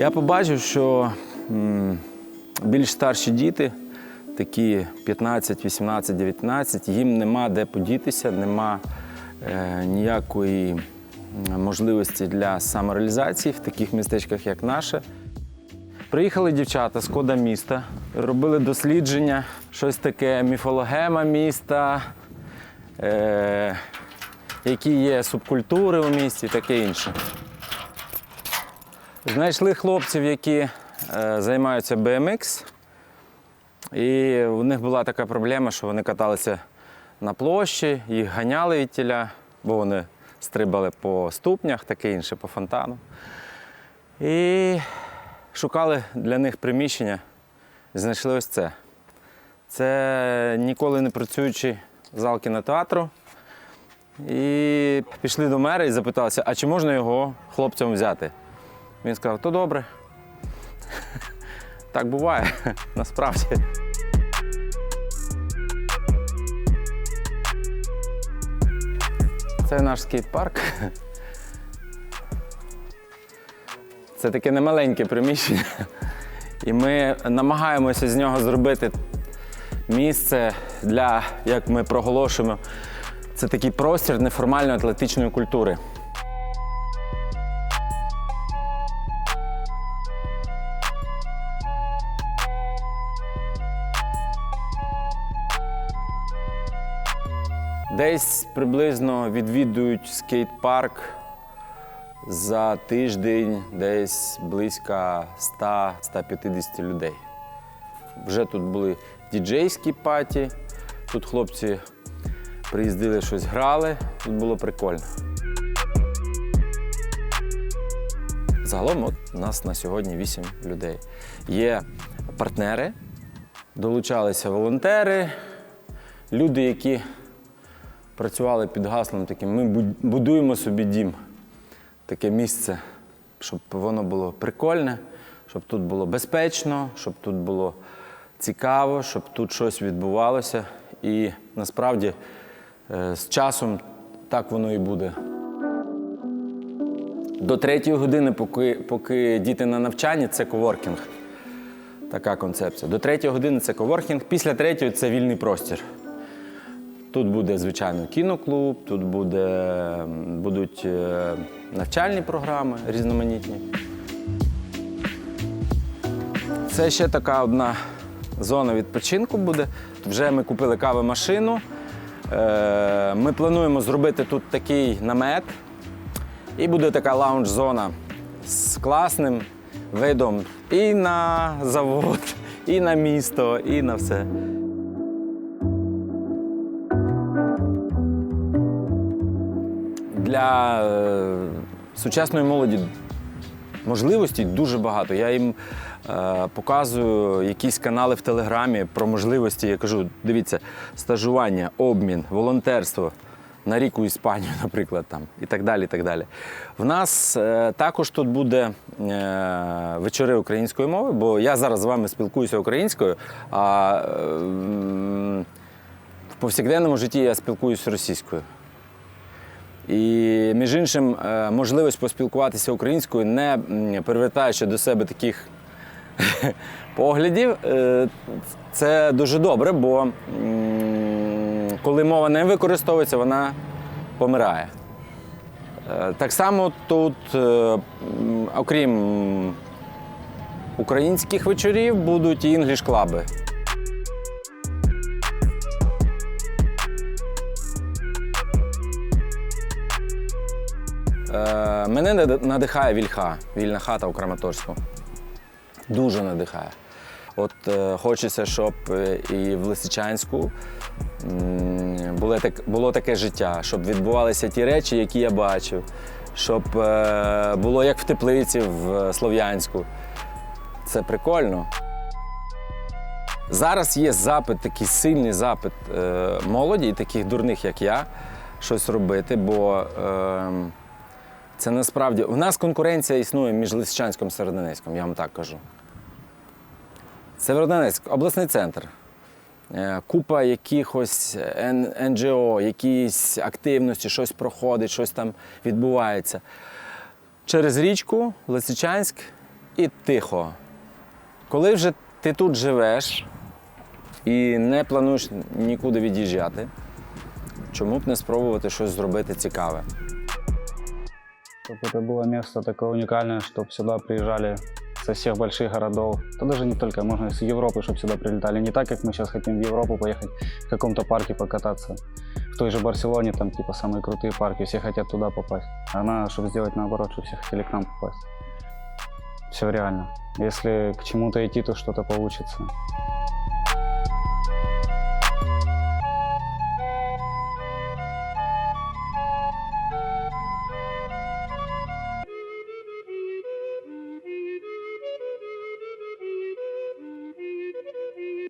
Я побачив, що більш старші діти, такі 15, 18, 19, їм нема де подітися, нема е, ніякої можливості для самореалізації в таких містечках, як наше. Приїхали дівчата з кода міста, робили дослідження, щось таке, міфологема міста, е, які є субкультури у місті, таке інше. Знайшли хлопців, які е, займаються BMX. І у них була така проблема, що вони каталися на площі, їх ганяли від тіля, бо вони стрибали по ступнях, таке інше, по фонтану. І шукали для них приміщення. Знайшли ось це. Це ніколи не працюючий зал кінотеатру. І пішли до мера і запиталися, а чи можна його хлопцям взяти? Він сказав, то добре. Так буває, насправді. Це наш скейт-парк. Це таке немаленьке приміщення. І ми намагаємося з нього зробити місце для, як ми проголошуємо, це такий простір неформальної атлетичної культури. Десь приблизно відвідують скейт-парк за тиждень десь близько 100-150 людей. Вже тут були діджейські паті, тут хлопці приїздили, щось грали, тут було прикольно. Загалом от, у нас на сьогодні 8 людей. Є партнери, долучалися волонтери, люди, які працювали під гаслом таким, ми будуємо собі дім, таке місце, щоб воно було прикольне, щоб тут було безпечно, щоб тут було цікаво, щоб тут щось відбувалося. І насправді е, з часом так воно і буде. До третьої години, поки, поки діти на навчанні, це коворкінг. Така концепція. До третьої години це коворкінг, після третьої це вільний простір. Тут буде, звичайно, кіноклуб, тут буде, будуть е, навчальні програми різноманітні. Це ще така одна зона відпочинку буде. Вже ми купили кавомашину. Е, Ми плануємо зробити тут такий намет. І буде така лаунж-зона з класним видом і на завод, і на місто, і на все. Для е, сучасної молоді можливостей дуже багато. Я їм е, показую якісь канали в Телеграмі про можливості. Я кажу: дивіться, стажування, обмін, волонтерство на рік у Іспанію, наприклад, там, і так далі. І так далі. В нас е, також тут буде е, вечори української мови, бо я зараз з вами спілкуюся українською, а е, в повсякденному житті я спілкуюся російською. І між іншим, е, можливість поспілкуватися українською, не привертаючи до себе таких поглядів, е, це дуже добре, бо коли мова не використовується, вона помирає. Е, Так само тут, окрім українських вечорів, будуть і інгліш-клаби. Е, Мене надихає вільха, вільна хата у Краматорську. Дуже надихає. От е, хочеться, щоб е, і в Лисичанську було, так, було таке життя, щоб відбувалися ті речі, які я бачив, щоб було як в теплиці в Слов'янську. Це прикольно. Зараз є запит, такий сильний запит молоді, і таких дурних, як я, щось робити, бо е, це насправді у нас конкуренція існує між Лисичанськом і Середонецьком, я вам так кажу. Северодонецьк, обласний центр. Е, Купа якихось НГО, якісь активності, щось проходить, щось там відбувається. Через річку Лисичанськ і тихо. Коли вже ти тут живеш і не плануєш нікуди від'їжджати, чому б не спробувати щось зробити цікаве? Чтобы это было место такое уникальное, чтобы сюда приезжали со всех больших городов. Да даже не только, можно из Европы, чтобы сюда прилетали. Не так, как мы сейчас хотим в Европу поехать, в каком-то парке покататься. В той же Барселоне там типа самые крутые парки, все хотят туда попасть. А надо, чтобы сделать наоборот, чтобы все хотели к нам попасть. Все реально. Если к чему-то идти, то что-то получится.